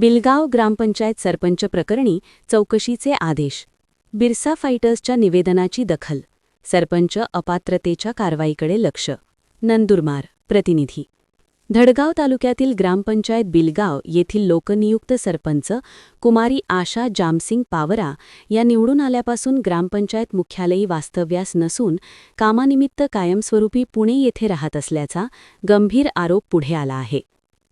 बिलगाव ग्रामपंचायत सरपंच प्रकरणी चौकशीचे आदेश. बिरसा फायटर्सच्या निवेदनाची दखल. सरपंच अपात्रतेच्या कारवाईकडे लक्ष. नंदुरमार प्रतिनिधी. धडगाव तालुक्यातील ग्रामपंचायत बिलगाव येथील लोकनियुक्त सरपंच कुमारी आशा जामसिंग पावरा या निवडून आल्यापासून ग्रामपंचायत मुख्यालयी वास्तव्यास नसून कामानिमित्त कायमस्वरूपी पुणे येथे राहत असल्याचा गंभीर आरोप पुढे आला आहे.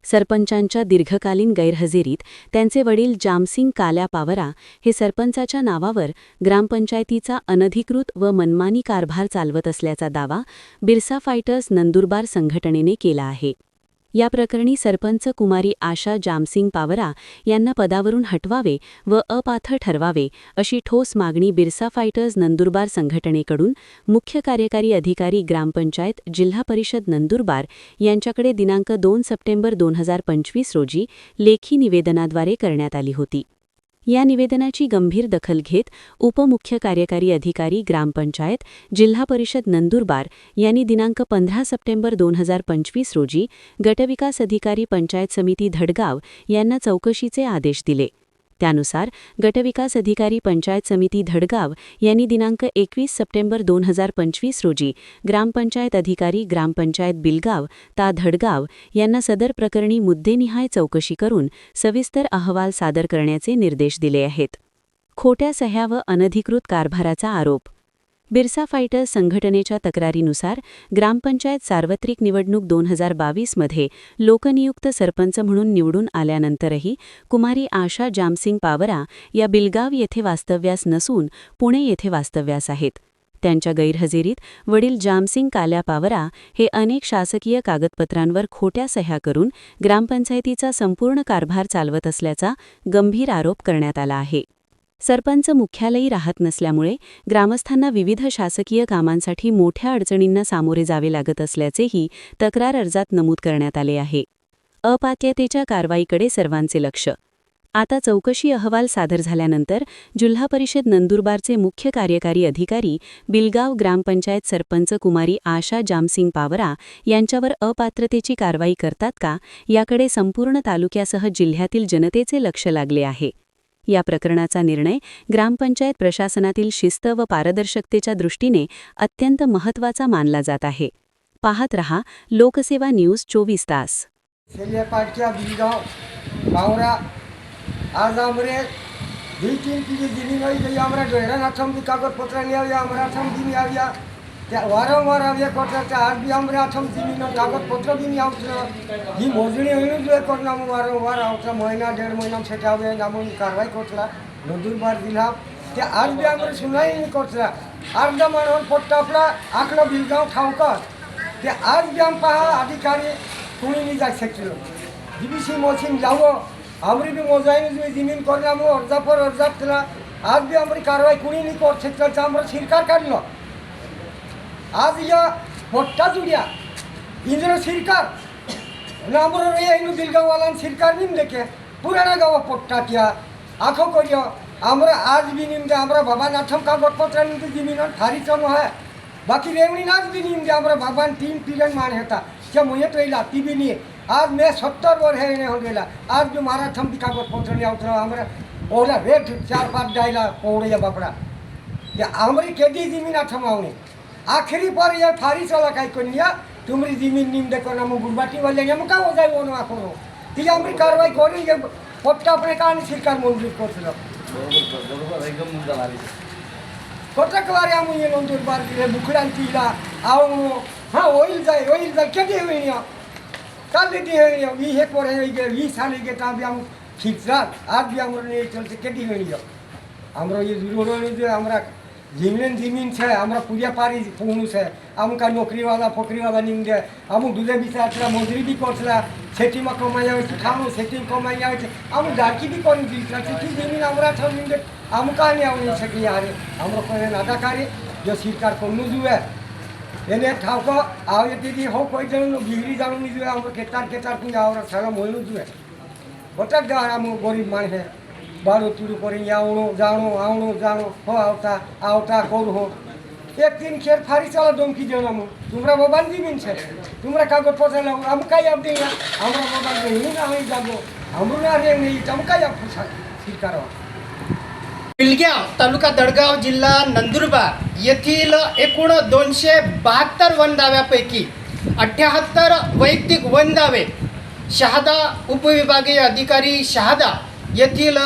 सरपंचांच्या दीर्घकालीन गैरहजेरीत त्यांचे वडील जामसिंग काल्या पावरा हे सरपंचाच्या नावावर ग्रामपंचायतीचा अनधिकृत व मनमानी कारभार चालवत असल्याचा दावा बिरसा फायटर्स नंदुरबार संघटनेने केला आहे. या प्रकरणी सरपंच कुमारी आशा जामसिंग पावरा यांना पदावरून हटवावे व अपात्र ठरवावे अशी ठोस मागणी बिरसा फायटर्स नंदुरबार संघटनेकडून मुख्य कार्यकारी अधिकारी ग्रामपंचायत जिल्हा परिषद नंदुरबार यांच्याकडे दिनांक दोन सप्टेंबर दोन हजार पंचवीस रोजी लेखी निवेदनाद्वारे करण्यात आली होती. या निवेदनाची गंभीर दखल घेत उपमुख्य कार्यकारी अधिकारी ग्रामपंचायत जिल्हा परिषद नंदुरबार यांनी दिनांक पंधरा सप्टेंबर दोन हजार पंचवीस रोजी गटविकास अधिकारी पंचायत समिती धडगाव यांना चौकशीचे आदेश दिले. त्यानुसार गटविकास अधिकारी पंचायत समिती धडगाव यांनी दिनांक एकवीस सप्टेंबर दोन हजार पंचवीस रोजी ग्रामपंचायत अधिकारी ग्रामपंचायत बिलगाव ता धडगाव यांना सदर प्रकरणी मुद्देनिहाय चौकशी करून सविस्तर अहवाल सादर करण्याचे निर्देश दिले आहेत. खोट्या सह्या व अनधिकृत कारभाराचा आरोप बिरसा फायटर्स संघटनेच्या तक्रारीनुसार ग्रामपंचायत सार्वत्रिक निवडणूक दोन हजार बावीसमध्ये लोकनियुक्त सरपंच म्हणून निवडून आल्यानंतरही कुमारी आशा जामसिंग पावरा या बिलगाव येथे वास्तव्यास नसून पुणे येथे वास्तव्यास आहेत. त्यांच्या गैरहजेरीत वडील जामसिंग काल्या पावरा हे अनेक शासकीय कागदपत्रांवर खोट्या सह्या करून ग्रामपंचायतीचा संपूर्ण कारभार चालवत असल्याचा गंभीर आरोप करण्यात आला आहे. सरपंच मुख्यालयी राहत नसल्यामुळे ग्रामस्थांना विविध शासकीय कामांसाठी मोठ्या अडचणींना सामोरे जावे लागत असल्याचेही तक्रार अर्जात नमूद करण्यात आले आहे. अपात्यतेच्या कारवाईकडे सर्वांचे लक्ष. आता चौकशी अहवाल सादर झाल्यानंतर जिल्हा परिषद नंदुरबारचे मुख्य कार्यकारी अधिकारी बिलगाव ग्रामपंचायत सरपंच कुमारी आशा जामसिंग पावरा यांच्यावर अपात्रतेची कारवाई करतात का याकडे संपूर्ण तालुक्यासह जिल्ह्यातील जनतेचे लक्ष लागले आहे. या प्रकरणाचा निर्णय ग्रामपंचायत प्रशासनातील शिस्त व पारदर्शकतेच्या दृष्टीने अत्यंत महत्त्वाचा मानला जात आहे. पाहत रहा लोकसेवा न्यूज चोवीस तास. কাগজপত্র વારંવાર હવે કરતા હતા આરબી હમણાં આઠમ જીવીનો કાગળપત્ર બી નહીં આવતા એ મોજણી એનું જ કરનામ વારંવાર આવતા મહિના દેઢ મહિના છેટા હવે નામોની કાર્યવાહી করছিলা নদীরবার দিলাম যে আর যে আমরা শুনাই করছিলাম আর যে মানুষ পড়তে আপনার আঁকলো বিলগাঁও ঠাউকর যে আর যে পাহা আধিকারী শুনি নিয়ে যাই সেছিল জিবিসি মসিন যাব আমরি বি মজাই যদি জিমিন করলাম, অর্জাপর অর্জাপ আর যে আমরা কারবাই কুড়ি নি করছে আমরা সিরকার কাটলো। आज या मोठ्या जुड्या इंद्र सिरकार नामरो ಏನು ಬಿಲ್ಗಾಂವಾಲನ್ ಸಿರ್ಕಾರ ನಿಮ್ದಕ್ಕೆ ಪುರಾಣ ಗಾವ ಪೊಟ್ಟಾತ್ಯ ಆಖೋ ಕೊರಿಯೋ আমরা আজ বি নিমদে আমরা বাবা নাথম কা গটপত্রা নিমদে জিমিন ফারি চম হয় বাকি রেমনি নাচ বি নিমদে আমরা বাবান তিন পিরন মান হেতা যে মুয়ে তো ইলা টিবি নিয়ে आज मैं सत्तर वर है इन्हें हो गेला आज जो मारा थम दिखा को पोत्र नहीं उतरा हमरा ओला रेट चार पाँच डायला पौड़े या बापड़ा या हमरी केदी जमीन थमावनी আখেরি পরে যা ফারি চলা काय कन्या তুমি জিমিন নিম দেখো না मुँह गुरबाटी वाले ने मुका हो जाए वो आखो तिले हमारी कार्रवाई करी ये পটটা আপনি কারণে শিকার মঞ্জুর করছিল। কটকবারে আমি এ মঞ্জুর বার দিলে বুকুরান তিলা, আও হ্যাঁ ওইল যাই ওইল যাই, কেটে হয়ে নিও। কালি দিয়ে হয়ে নিও ই হে পরে হয়ে গেল ই সালি গে তা বিয়াম খিচরা আর বিয়াম নিয়ে চলছে, কেটে হয়ে আমরা এই দূর আমরা જીમીન જીમીન છે હમણાં પૂજા પારી પૂર્ણ છે. અમુક આ નોકરીવાળા, ફોકરીવાળા નીમદે અમુક દૂધે બીસા આટલા મોજરી બી કોચલા ખેતીમાં કમાઈ આવે છે ખાણું ખેતી કમાઈ આવે છે. અમુક ડાકી બી કોની દીકરા છે? જીમીન હમણાં છ નીમદે અમુક આને આવડી શકે યારે હમણાં કોઈ નાદા કાઢી જો સરકાર કોનું જુએ. એને ઠાકો આવે તેથી હો કોઈ જણનું બિગડી જવાનું નહીં જોઈએ હમણાં કેટલાક કેટલાક આવડે સારા મોયનું જુએ. બટા જ આમ ગરીબ માણસે. બારું તીડું કરી આવણું જાણું આવણું જાણું હો આવતા આવતા કરું હો એક দিন খের ফারি চালা দমকি দিও না তোমরা মোবাইল দিবেন সে তোমরা কাগজ পত্র নাও আমি কাই আপনি আমরা মোবাইল দিই না আমি যাবো अमृना रेंग नहीं चमका या फुसा स्वीकारवा पिलग्याव तालुका दडगाव जिल्हा नंदुरबार येथील एकूण दोनशे बहात्तर वन दाव्यापैकी अठ्ठ्याहत्तर वैयक्तिक वन दावे शहादा उपविभागीय अधिकारी शहादा येथील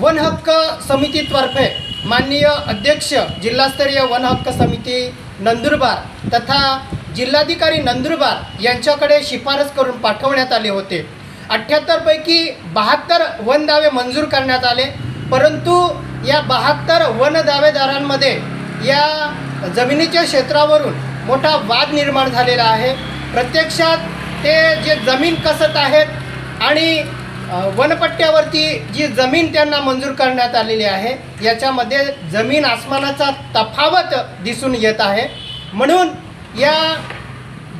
वन हक्क समितीतर्फे माननीय अध्यक्ष जिल्हास्तरीय वन हक्क समिती नंदुरबार तथा जिल्हाधिकारी नंदुरबार यांच्याकडे शिफारस करून पाठवण्यात आले होते. अठ्ठ्याहत्तरपैकी बहात्तर वन दावे मंजूर करण्यात आले परंतु या बहात्तर वन दावेदारांमध्ये या जमिनीच्या क्षेत्रावरून मोठा वाद निर्माण झालेला आहे. प्रत्यक्षात ते जे जमीन कसत आहेत आणि वनपट्ट्यावरती जी जमीन त्यांना मंजूर करण्यात आलेली आहे याच्यामध्ये जमीन आसमानाचा तफावत दिसून येत आहे. म्हणून या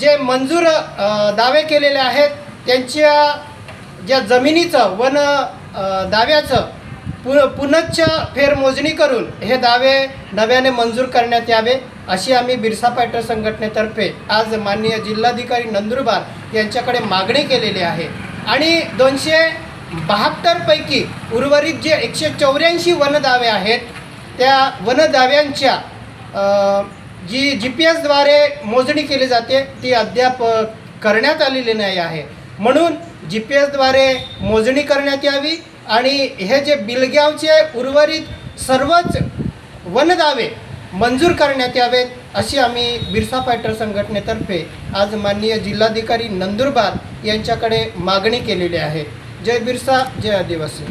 जे मंजूर दावे केलेले आहेत त्यांच्या ज्या जमिनीचं वन दाव्याचं पु पुनच्च फेरमोजणी करून हे दावे नव्याने मंजूर करण्यात यावे अशी आम्ही बिरसा फायटर संघटनेतर्फे आज माननीय जिल्हाधिकारी नंदुरबार यांच्याकडे मागणी केलेली आहे. आणि दोनशे बहात्तरपैकी उर्वरित जे एकशे चौऱ्याऐंशी वनदावे आहेत त्या वनदाव्यांच्या जी जी पी एसद्वारे मोजणी केली जाते ती अद्याप करण्यात आलेली नाही आहे. म्हणून जी पी एसद्वारे मोजणी करण्यात यावी आणि हे जे बिलगावचे उर्वरित सर्वच वनदावे मंजूर करण्यात यावेत. अशी आम्ही बिरसा फायटर संघटनेतर्फे आज माननीय जिल्हाधिकारी नंदुरबार यांच्याकडे मागणी केलेली आहे. जय बिरसा जय आदिवासी.